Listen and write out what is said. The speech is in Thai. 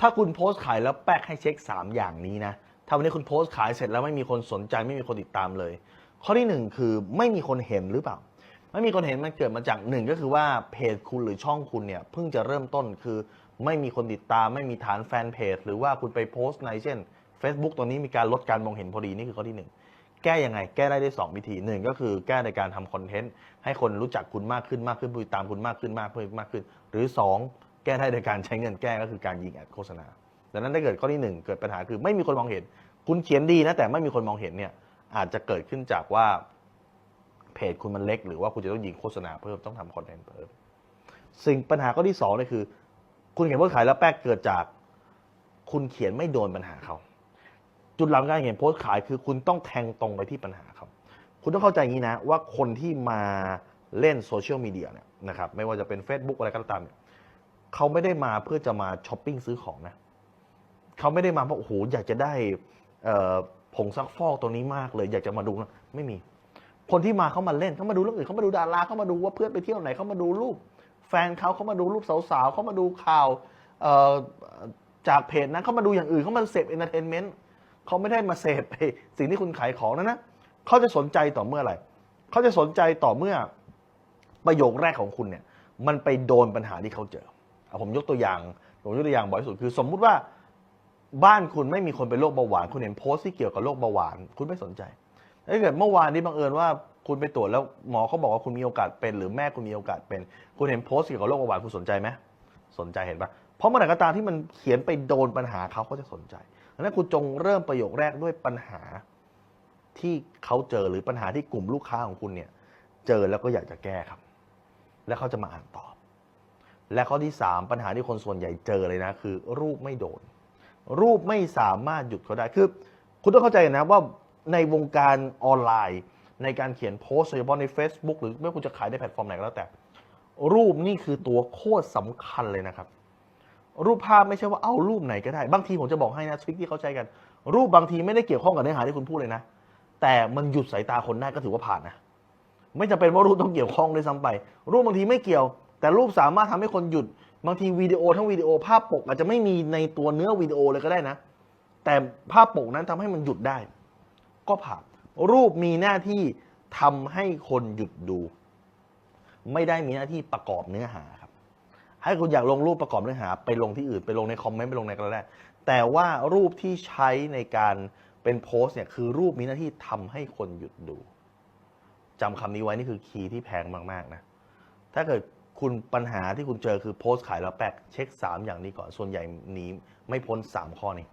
ถ้าคุณโพสต์ขายแล้วแป๊กให้เช็ค 3 อย่างนี้นะ ถ้าวันนี้คุณโพสต์ขายเสร็จแล้วไม่มีคนสนใจไม่มีคนติดตามเลย ข้อที่หนึ่งคือไม่มีคนเห็นหรือเปล่า ไม่มีคนเห็นมันเกิดมาจากหนึ่งก็คือว่าเพจคุณหรือช่องคุณเนี่ยเพิ่งจะเริ่มต้นคือไม่มีคนติดตามไม่มีฐานแฟนเพจหรือว่าคุณไปโพสต์ในเช่น Facebook ตอนนี้มีการลดการมองเห็นพอดีนี่คือข้อที่หนึ่งแก้ยังไง แก้ได้ได้สองวิธีหนึ่งก็คือแก้ในการทำคอนเทนต์ให้คนรู้จักคุณมากขึ้นมากขึ้นติดตามคุณมากขึ้นมากขึ้นมากขึ้น หรือสองแก้ได้โดยการใช้เงินแก้ก็คือการยิงแอดโฆษณาดังนั้นถ้าเกิดข้อที่หนึ่งเกิดปัญหาคือไม่มีคนมองเห็น คุณเขียนดีนะแต่ไม่มีคนมองเห็นเนี่ยอาจจะเกิดขึ้นจากว่าเพจคุณมันเล็ก หรือว่าคุณจะต้องยิงโฆษณาเพิ่มต้องทำคอนเทนต์เพิ่มสิ่งปัญหาข้อที่สองเนี่ยคือ คุณเขียนโพสต์ขายแล้วแป๊กเกิดจาก คุณเขียนไม่โดนปัญหาเขา จุดหลังการเขียนโพสต์ขายคือคุณต้องแทงตรงไปที่ปัญหาเขาคุณต้องเข้าใจอย่างนี้นะว่าคนที่มาเล่นโซเชียลมีเดียเนี่ยนะครับไม่ว่าจะเป็น Facebook อะไรก็ตามเนี่ย เขาไม่ได้มาเพื่อจะมาช้อปปิ้งซื้อของนะเขาไม่ได้มาเพราะโอ้โหอยากจะได้ผงซักฟอกตัวนี้มากเลย อยากจะมาดูนะไม่มี คนที่มาเขามาเล่นเขามาดูเรื่องอื่นเขามาดูดาราเขามาดูว่าเพื่อนไปเที่ยวไหนเขามาดูรูป แฟนเขาเขามาดูรูปสาวๆเขามาดูข่าวจากเพจนั้นเขามาดูอย่างอื่นเขามาเสพเอนเตอร์เทนเมนต์เขาไม่ได้มาเสพสิ่งที่คุณขายของนั้นะเขาจะสนใจต่อเมื่อไหร่เขาจะสนใจต่อเมื่อประโยคแรกของคุณเนี่ย มันไปโดนปัญหาที่เขาเจอ ผมยกตัวอย่างผมยกตัวอย่างบ่อยสุดคือ สมมุติว่าบ้านคุณไม่มีคนเป็นโรคเบาหวาน คุณเห็นโพสต์ที่เกี่ยวกับโรคเบาหวาน คุณไม่สนใจถ้าเกิดเมื่อวานนี้บังเอิญว่าคุณไปตรวจแล้วหมอเขาบอกว่าคุณมีโอกาสเป็น หรือแม่คุณมีโอกาสเป็น คุณเห็นโพสต์เกี่ยวกับโรคเบาหวานคุณสนใจไหมสนใจเห็นปะเพราะเมื่อไหร่ก็ตามที่มันเขียนไปโดนปัญหาเขาเขาจะสนใจดังนั้นคุณจงเริ่มประโยคแรกด้วยปัญหาที่เขาเจอหรือปัญหาที่กลุ่มลูกค้าของคุณเนี่ยเจอแล้วก็อยากจะแก้ครับ แล้วเขาจะมาอ่านต่อ และข้อที่สามปัญหาที่คนส่วนใหญ่เจอเลยนะ คือ รูปไม่โดน รูปไม่สามารถหยุดเขาได้คือ คุณต้องเข้าใจนะว่าในวงการออนไลน์ ในการเขียนโพสต์โดยเฉพาะใน Facebook หรือไม่ว่าคุณจะขายในแพลตฟอร์มไหนก็แล้วแต่ รูปนี่คือตัวโคตรสำคัญเลยนะครับ รูปภาพไม่ใช่ว่าเอารูปไหนก็ได้ บางทีผมจะบอกให้นะทริคที่เขาใช้กัน รูปบางทีไม่ได้เกี่ยวข้องกับเนื้อหาที่คุณพูดเลยนะ แต่มันหยุดสายตาคนได้ก็ถือว่าผ่านนะไม่จำเป็นว่ารูปต้องเกี่ยวข้องด้วยซ้ำไป รูปบางทีไม่เกี่ยว แต่รูปสามารถทำให้คนหยุด บางทีวิดีโอทั้งวิดีโอภาพปกอาจจะไม่มีในตัวเนื้อวิดีโอเลยก็ได้นะ แต่ภาพปกนั้นทำให้มันหยุดได้ ก็ผ่านรูปมีหน้าที่ทำให้คนหยุดดู ไม่ได้มีหน้าที่ประกอบเนื้อหาครับ ให้คุณอยากลงรูปประกอบเนื้อหา ไปลงที่อื่นไปลงในคอมเมนต์ไปลงในกระดาษแต่ว่ารูปที่ใช้ในการเป็นโพสเนี่ยคือรูปมีหน้าที่ทำให้คนหยุดดูจำคำนี้ไว้นี่คือคีย์ที่แพงมากๆนะถ้าเกิด คุณปัญหาที่คุณเจอคือโพสต์ขายแล้วแปลกเช็ค 3 อย่างนี้ก่อน ส่วนใหญ่หนีไม่พ้น 3 ข้อนี้